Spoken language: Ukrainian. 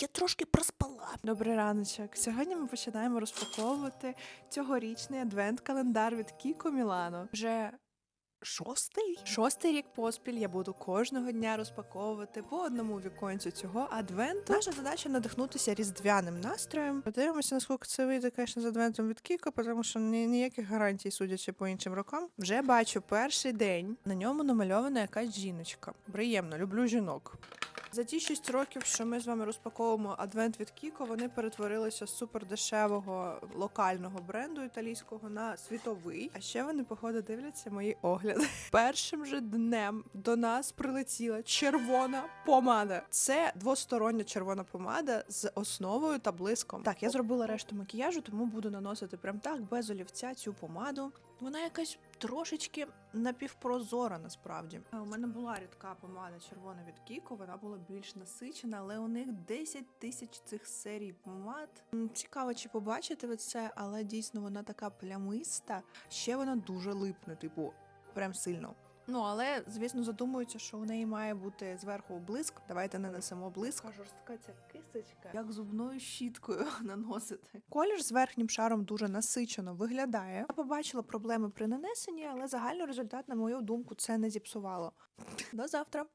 Я трошки проспала. Добрий раночок. Сьогодні ми починаємо розпаковувати цьогорічний адвент-календар від Кіко Мілано. Вже Шостий? шостий рік поспіль я буду кожного дня розпаковувати по одному віконцю цього адвенту. Наша задача надихнутися різдвяним настроєм. Подивимося, наскільки це вийде, звісно, з адвентом від Кіко, тому що ні, ніяких гарантій, судячи по іншим рокам. Вже бачу перший день. На ньому намальована якась жіночка. Приємно, люблю жінок. За ті 6 років, що ми з вами розпаковуємо адвент від Кіко, вони перетворилися з супердешевого локального бренду італійського на світовий. А ще вони, походу, дивляться мої огляди. Першим же днем до нас прилетіла червона помада. Це двостороння червона помада з основою та блиском. Так, я зробила решту макіяжу, тому буду наносити прям так без олівця цю помаду. Вона якась трошечки напівпрозора насправді. У мене була рідка помада червона від Кіко, вона була більш насичена, але у них 10 тисяч цих серій помад. Цікаво, чи побачите ви це, але дійсно вона така плямиста. Ще вона дуже липне, типу, прям сильно. Ну, але, звісно, задумуються, що у неї має бути зверху блиск. Давайте нанесемо блиск. Жорстка ця кисточка, як зубною щіткою наносити. Колір з верхнім шаром дуже насичено виглядає. Я побачила проблеми при нанесенні, але загальний результат, на мою думку, це не зіпсувало. До завтра.